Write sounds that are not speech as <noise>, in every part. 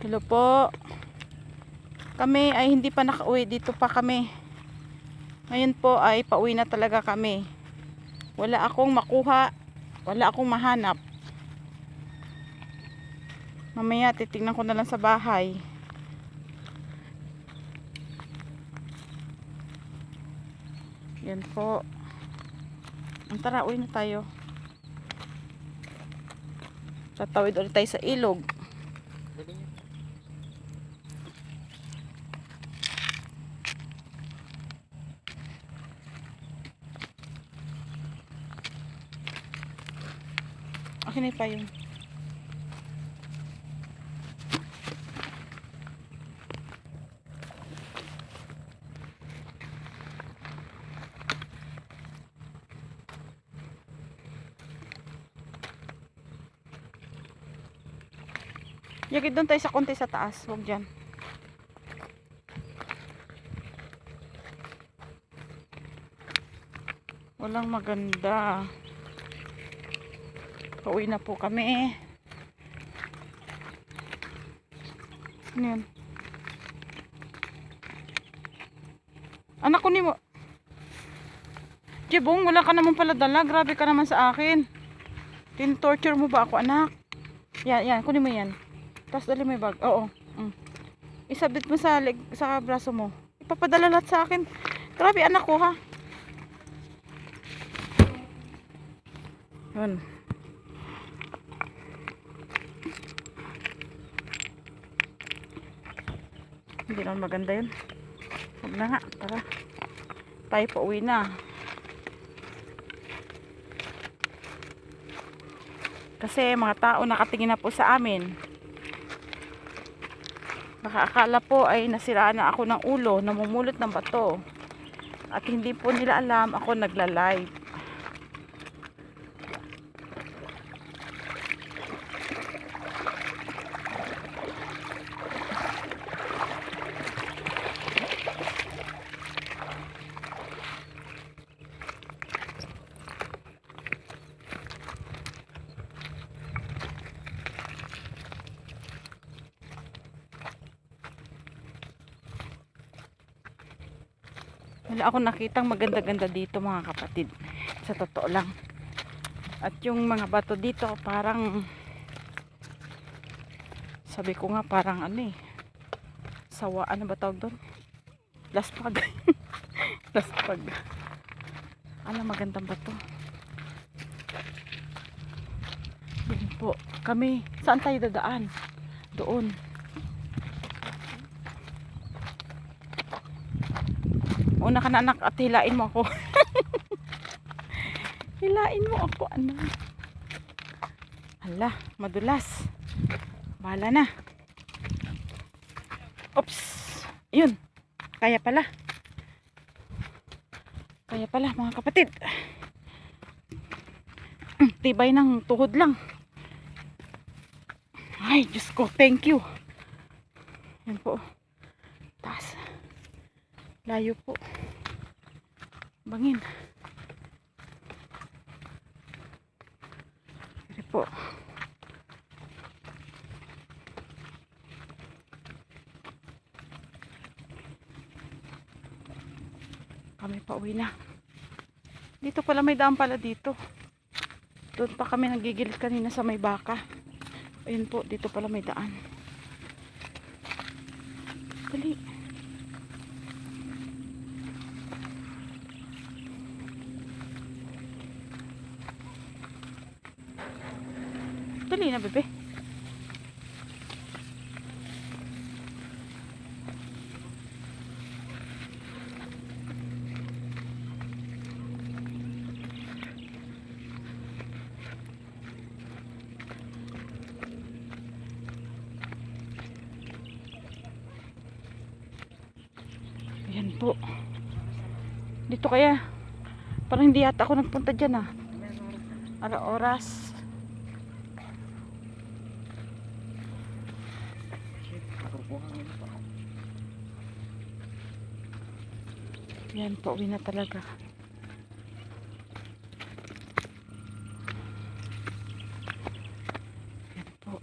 Hello po. Kami ay hindi pa nakauwi. Dito pa kami. Ngayon po ay pauwi na talaga kami. Wala akong makuha. Wala akong mahanap. Mamaya titingnan ko na lang sa bahay. Yan po. Tara, uwi na tayo. Tatawid ulit tayo sa ilog. Akin na pa yun. Yagid doon tayo sa konti sa taas. Huwag dyan. Walang maganda. Pauwi na po kami. Ano? Anak ko ni mo. Jebong, wala ka naman pala dala. Grabe ka naman sa akin. Tin-torture mo ba ako, anak? Yan, yan. Kunin mo yan. Tapos dali mo yung bag. Oo. Mm. Isabit mo sa leg, sa braso mo. Ipapadala lahat sa akin. Grabe, anak ko, ha? Yun. Hindi naman maganda yun. Huwag na nga. Tara. Tayo pa uwi na. Kasi mga tao nakatingin na po sa amin. Baka akala po ay nasiraan na ako ng ulo, namumulot ng bato. At hindi po nila alam ako nagla-live. Wala ako nakitang maganda-ganda dito mga kapatid. Sa totoo lang. At yung mga bato dito parang sabi ko nga parang ano eh sawa ano ba tawag doon? Laspag. <laughs> Laspag. Ano magandang bato. Yun po. Kami, saan tayo dadaan? Doon. Una ka na anak at hilain mo ako. <laughs> hilain mo ako anak. Hala, madulas. Bahala na. Oops. Yun. Kaya pala. Kaya pala mga kapatid. Mm, Tibay ng tuhod lang. Ay, Diyos ko. Thank you. Yan po. Layo po. Bangin. Ito po. Kami pa uwi na. Dito pala may daan pala dito. Doon pa kami nagigilid kanina sa may baka. Ayun po, dito pala may daan. Dali. Dali na, bebe. Ayan po. Dito kaya. Parang hindi yata ako nagpunta dyan ah. Ara oras. Yan po, uwi na talaga. Yan po.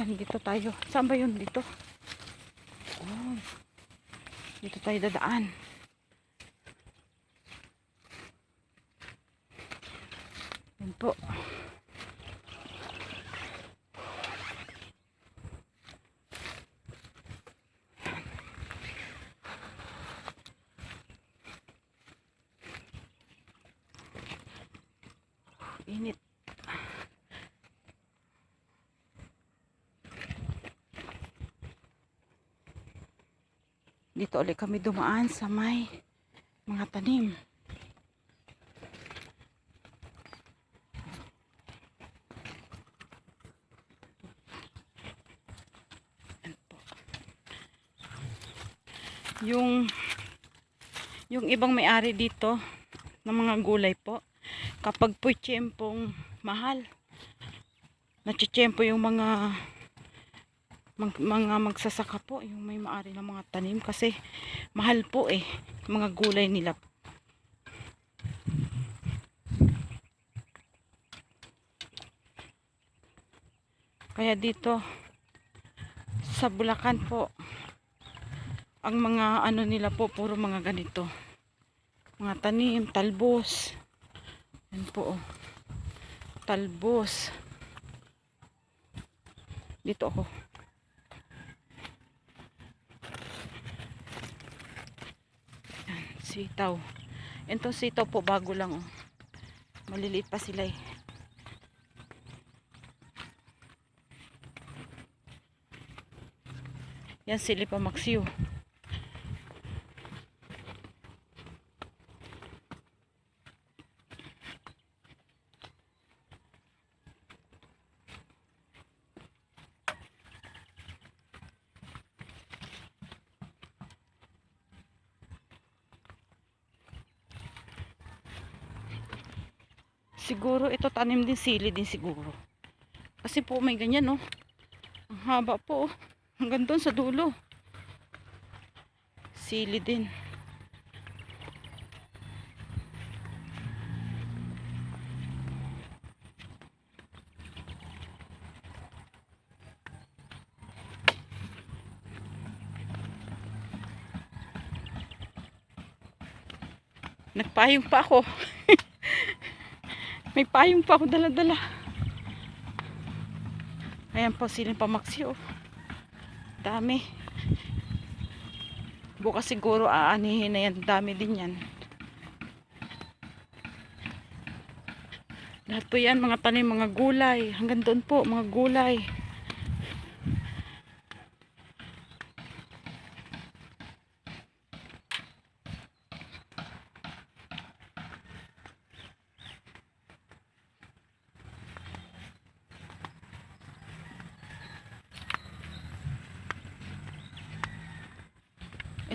Yan, dito tayo. Saan ba yun? Dito. Oh. Dito tayo dadaan. Yan po. Init. Dito ulit kami dumaan sa may mga tanim. Yung yung ibang may-ari dito ng mga gulay po kapag po tiyempong mahal natsitsyempo yung mga mag, mga magsasaka po yung may maari ng mga tanim kasi mahal po eh mga gulay nila. Kaya dito sa Bulacan po ang mga ano nila po puro mga ganito. Mga tanim, talbos. Yan po oh. talbos. Dito ako Yan, sitaw. Ito sitaw po bago lang oh. maliliit pa sila eh. Yan sili pa maksiw Siguro ito tanim din sili din siguro. Kasi po may ganyan no. Ang haba po. oh. Hanggang doon sa dulo. Sili din. Nagpayong pa ako. <laughs> May payong pa ako dala-dala. Ayan po siling pamaksi oh. Dami. Bukas siguro aanihin na yan. Dami din yan. Lahat po yan mga tanim, mga gulay. Hanggang doon po mga gulay.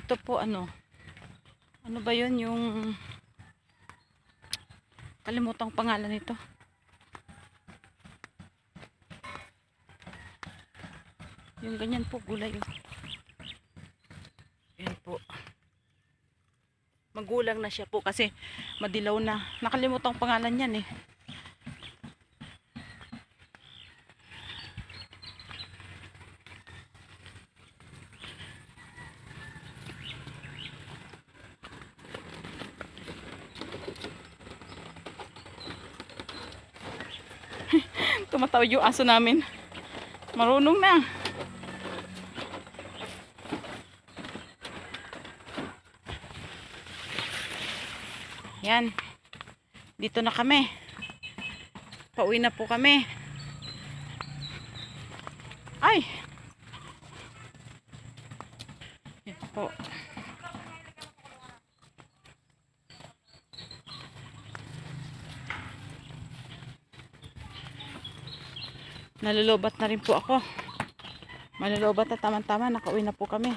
Ito po ano. Ano ba 'yon yung kalimutan ko pangalan nito. Yung ganyan po gulay. oh. Yan po. Magulang na siya po kasi madilaw na. Nakalimutan ko pangalan niyan eh. Tumatawid yung aso namin. Marunong na. Yan. Dito na kami. Pauwi na po kami. Ay! Yan po. Nalulobat na rin po ako. Malulobat na tama-tama. Nakauwi na po kami.